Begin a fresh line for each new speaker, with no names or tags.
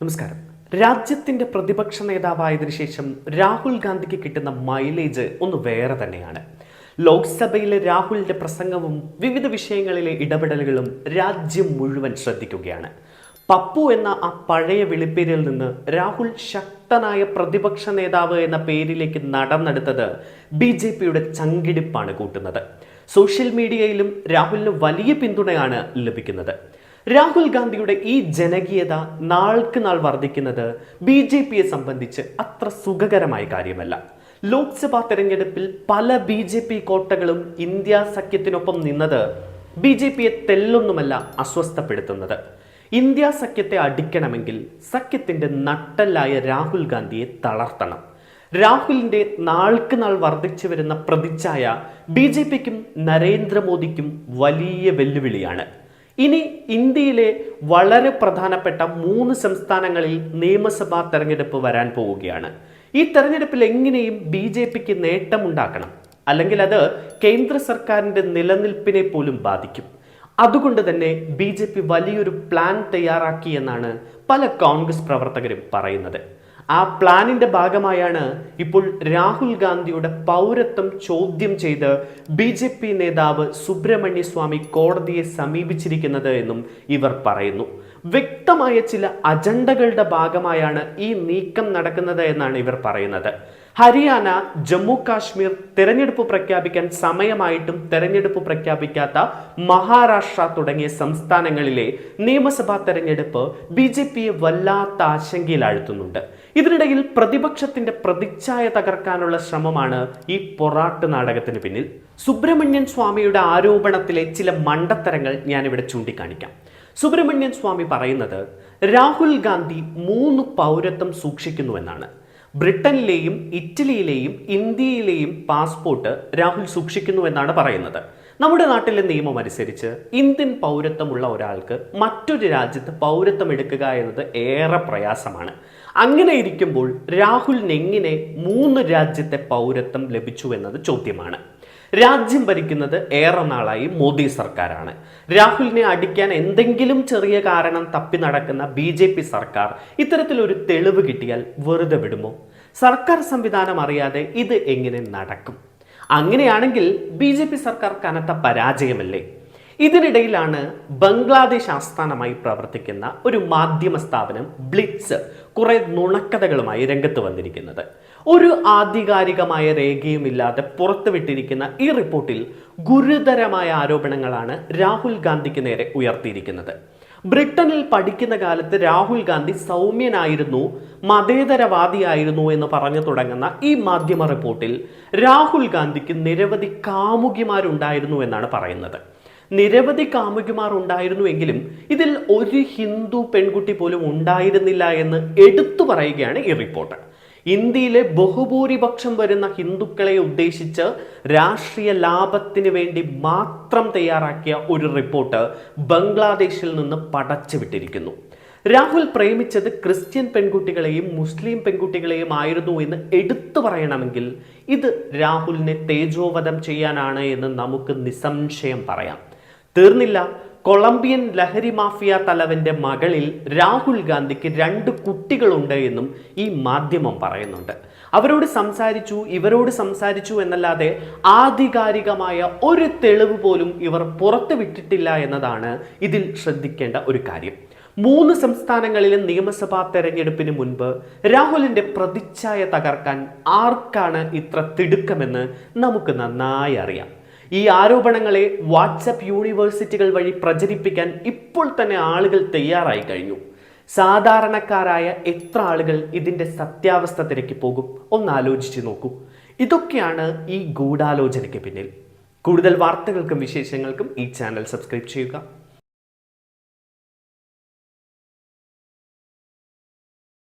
നമസ്കാരം. രാജ്യത്തിന്റെ പ്രതിപക്ഷ നേതാവായതിനു ശേഷം രാഹുൽ ഗാന്ധിക്ക് കിട്ടുന്ന മൈലേജ് ഒന്ന് വേറെ തന്നെയാണ്. ലോക്സഭയിലെ രാഹുലിന്റെ പ്രസംഗവും വിവിധ വിഷയങ്ങളിലെ ഇടപെടലുകളും രാജ്യം മുഴുവൻ ശ്രദ്ധിക്കുകയാണ്. പപ്പു എന്ന ആ പഴയ വിളിപ്പേരിൽ നിന്ന് രാഹുൽ ശക്തനായ പ്രതിപക്ഷ നേതാവ് എന്ന പേരിലേക്ക് നടന്നെടുത്തത് ബി ജെ പിയുടെ ചങ്കിടിപ്പാണ് കൂട്ടുന്നത്. സോഷ്യൽ മീഡിയയിലും രാഹുലിന് വലിയ പിന്തുണയാണ് ലഭിക്കുന്നത്. രാഹുൽ ഗാന്ധിയുടെ ഈ ജനകീയത നാൾക്ക് നാൾ വർദ്ധിക്കുന്നത് ബി ജെ പിയെ സംബന്ധിച്ച് അത്ര സുഖകരമായ കാര്യമല്ല. ലോക്സഭാ തെരഞ്ഞെടുപ്പിൽ പല ബി ജെ പി കോട്ടകളും ഇന്ത്യ സഖ്യത്തിനൊപ്പം നിന്നത് ബി ജെ പിയെ തെല്ലൊന്നുമല്ല അസ്വസ്ഥപ്പെടുത്തുന്നത്. ഇന്ത്യ സഖ്യത്തെ അടിക്കണമെങ്കിൽ സഖ്യത്തിന്റെ നട്ടല്ലായ രാഹുൽ ഗാന്ധിയെ തളർത്തണം. രാഹുലിന്റെ നാൾക്ക് നാൾ വർദ്ധിച്ചു വരുന്ന പ്രതിച്ഛായ ബി ജെ പിക്കും നരേന്ദ്രമോദിക്കും വലിയ വെല്ലുവിളിയാണ്. ഇനി ഇന്ത്യയിലെ വളരെ പ്രധാനപ്പെട്ട മൂന്ന് സംസ്ഥാനങ്ങളിൽ നിയമസഭാ തെരഞ്ഞെടുപ്പ് വരാൻ പോവുകയാണ്. ഈ തെരഞ്ഞെടുപ്പിൽ എങ്ങനെയും ബി ജെ പിക്ക് നേട്ടമുണ്ടാക്കണം. അല്ലെങ്കിൽ അത് കേന്ദ്ര സർക്കാരിന്റെ നിലനിൽപ്പിനെ പോലും ബാധിക്കും. അതുകൊണ്ട് തന്നെ ബി ജെ പി വലിയൊരു പ്ലാൻ തയ്യാറാക്കി എന്നാണ് പല കോൺഗ്രസ് പ്രവർത്തകരും പറയുന്നത്. ആ പ്ലാനിന്റെ ഭാഗമായാണ് ഇപ്പോൾ രാഹുൽ ഗാന്ധിയുടെ പൗരത്വം ചോദ്യം ചെയ്ത് ബി ജെ പി നേതാവ് സുബ്രഹ്മണ്യ സ്വാമി കോടതിയെ സമീപിച്ചിരിക്കുന്നത് എന്നും ഇവർ പറയുന്നു. വ്യക്തമായ ചില അജണ്ടകളുടെ ഭാഗമായാണ് ഈ നീക്കം നടക്കുന്നത് എന്നാണ് ഇവർ പറയുന്നത്. ഹരിയാന ജമ്മു കാശ്മീർ തെരഞ്ഞെടുപ്പ് പ്രഖ്യാപിക്കാൻ സമയമായിട്ടും തെരഞ്ഞെടുപ്പ് പ്രഖ്യാപിക്കാത്ത മഹാരാഷ്ട്ര തുടങ്ങിയ സംസ്ഥാനങ്ങളിലെ നിയമസഭാ തെരഞ്ഞെടുപ്പ് ബി ജെ പിയെ വല്ലാത്ത ആശങ്കയിലാഴ്ത്തുന്നുണ്ട്. ഇതിനിടയിൽ പ്രതിപക്ഷത്തിന്റെ പ്രതിച്ഛായ തകർക്കാനുള്ള ശ്രമമാണ് ഈ പൊറാട്ട് നാടകത്തിന് പിന്നിൽ. സുബ്രഹ്മണ്യൻ സ്വാമിയുടെ ആരോപണത്തിലെ ചില മണ്ടത്തരങ്ങൾ ഞാനിവിടെ ചൂണ്ടിക്കാണിക്കാം. സുബ്രഹ്മണ്യൻ സ്വാമി പറയുന്നത് രാഹുൽ ഗാന്ധി മൂന്ന് പൗരത്വം സൂക്ഷിക്കുന്നുവെന്നാണ്. ബ്രിട്ടനിലെയും ഇറ്റലിയിലെയും ഇന്ത്യയിലെയും പാസ്പോർട്ട് രാഹുൽ സൂക്ഷിക്കുന്നുവെന്നാണ് പറയുന്നത്. നമ്മുടെ നാട്ടിലെ നിയമം അനുസരിച്ച് ഇന്ത്യൻ പൗരത്വമുള്ള ഒരാൾക്ക് മറ്റൊരു രാജ്യത്ത് പൗരത്വം എടുക്കുക എന്നത് ഏറെ പ്രയാസമാണ്. അങ്ങനെ ഇരിക്കുമ്പോൾ രാഹുലിന് എങ്ങനെ മൂന്ന് രാജ്യത്തെ പൗരത്വം ലഭിച്ചു എന്നത് ചോദ്യമാണ്. രാജ്യം ഭരിക്കുന്നത് ഏറെ നാളായി മോദി സർക്കാരാണ്. രാഹുലിനെ അടിക്കാൻ എന്തെങ്കിലും ചെറിയ കാരണം തപ്പി നടക്കുന്ന ബി ജെ പി സർക്കാർ ഇത്തരത്തിലൊരു തെളിവ് കിട്ടിയാൽ വെറുതെ വിടുമോ? സർക്കാർ സംവിധാനം അറിയാതെ ഇത് എങ്ങനെ നടക്കും? അങ്ങനെയാണെങ്കിൽ ബി ജെ പി സർക്കാർ കനത്ത പരാജയമല്ലേ? ഇതിനിടയിലാണ് ബംഗ്ലാദേശ് ആസ്ഥാനമായി പ്രവർത്തിക്കുന്ന ഒരു മാധ്യമ സ്ഥാപനം ബ്ലിറ്റ്സ് കുറെ നുണക്കഥകളുമായി രംഗത്ത് വന്നിരിക്കുന്നത്. ഒരു ആധികാരികമായ രേഖയുമില്ലാതെ പുറത്തുവിട്ടിരിക്കുന്ന ഈ റിപ്പോർട്ടിൽ ഗുരുതരമായ ആരോപണങ്ങളാണ് രാഹുൽ ഗാന്ധിക്ക് നേരെ ഉയർത്തിയിരിക്കുന്നത്. ബ്രിട്ടനിൽ പഠിക്കുന്ന കാലത്ത് രാഹുൽ ഗാന്ധി സൗമ്യനായിരുന്നു മതേതരവാദിയായിരുന്നു എന്ന് പറഞ്ഞു തുടങ്ങുന്ന ഈ മാധ്യമ റിപ്പോർട്ടിൽ രാഹുൽ ഗാന്ധിക്ക് നിരവധി കാമുകിമാരുണ്ടായിരുന്നു എന്നാണ് പറയുന്നത്. നിരവധി കാമുകിമാർ ഉണ്ടായിരുന്നുവെങ്കിലും ഇതിൽ ഒരു ഹിന്ദു പെൺകുട്ടി പോലും ഉണ്ടായിരുന്നില്ല എന്ന് എടുത്തു പറയുകയാണ് ഈ റിപ്പോർട്ട്. ഇന്ത്യയിലെ ബഹുഭൂരിപക്ഷം വരുന്ന ഹിന്ദുക്കളെ ഉദ്ദേശിച്ച് രാഷ്ട്രീയ ലാഭത്തിന് വേണ്ടി മാത്രം തയ്യാറാക്കിയ ഒരു റിപ്പോർട്ട് ബംഗ്ലാദേശിൽ നിന്ന് പടച്ചുവിട്ടിരിക്കുന്നു. രാഹുൽ പ്രേമിച്ചത് ക്രിസ്ത്യൻ പെൺകുട്ടികളെയും മുസ്ലിം പെൺകുട്ടികളെയും ആയിരുന്നു എന്ന് എടുത്തു പറയണമെങ്കിൽ ഇത് രാഹുലിനെ തേജോവധം ചെയ്യാനാണ് എന്ന് നമുക്ക് നിസ്സംശയം പറയാം. തീർന്നില്ല. കൊളംബിയൻ ലഹരി മാഫിയ തലവന്റെ മകളിൽ രാഹുൽ ഗാന്ധിക്ക് രണ്ട് കുട്ടികളുണ്ട് എന്നും ഈ മാധ്യമം പറയുന്നുണ്ട്. അവരോട് സംസാരിച്ചു ഇവരോട് സംസാരിച്ചു എന്നല്ലാതെ ആധികാരികമായ ഒരു തെളിവ് പോലും ഇവർ പുറത്തു വിട്ടിട്ടില്ല എന്നതാണ് ഇതിൽ ശ്രദ്ധിക്കേണ്ട ഒരു കാര്യം. മൂന്ന് സംസ്ഥാനങ്ങളിലെ നിയമസഭാ തെരഞ്ഞെടുപ്പിന് മുൻപ് രാഹുലിന്റെ പ്രതിച്ഛായ തകർക്കാൻ ആർക്കാണ് ഇത്ര തിടുക്കമെന്ന് നമുക്ക് നന്നായി അറിയാം. ഈ ആരോപണങ്ങളെ വാട്സപ്പ് യൂണിവേഴ്സിറ്റികൾ വഴി പ്രചരിപ്പിക്കാൻ ഇപ്പോൾ തന്നെ ആളുകൾ തയ്യാറായി കഴിഞ്ഞു. സാധാരണക്കാരായ എത്ര ആളുകൾ ഇതിന്റെ സത്യാവസ്ഥ തിരക്കി പോകും? ഒന്ന് ആലോചിച്ച് നോക്കൂ. ഇതൊക്കെയാണ് ഈ ഗൂഢാലോചനയ്ക്ക് പിന്നിൽ. കൂടുതൽ വാർത്തകൾക്കും വിശേഷങ്ങൾക്കും ഈ ചാനൽ സബ്സ്ക്രൈബ് ചെയ്യുക.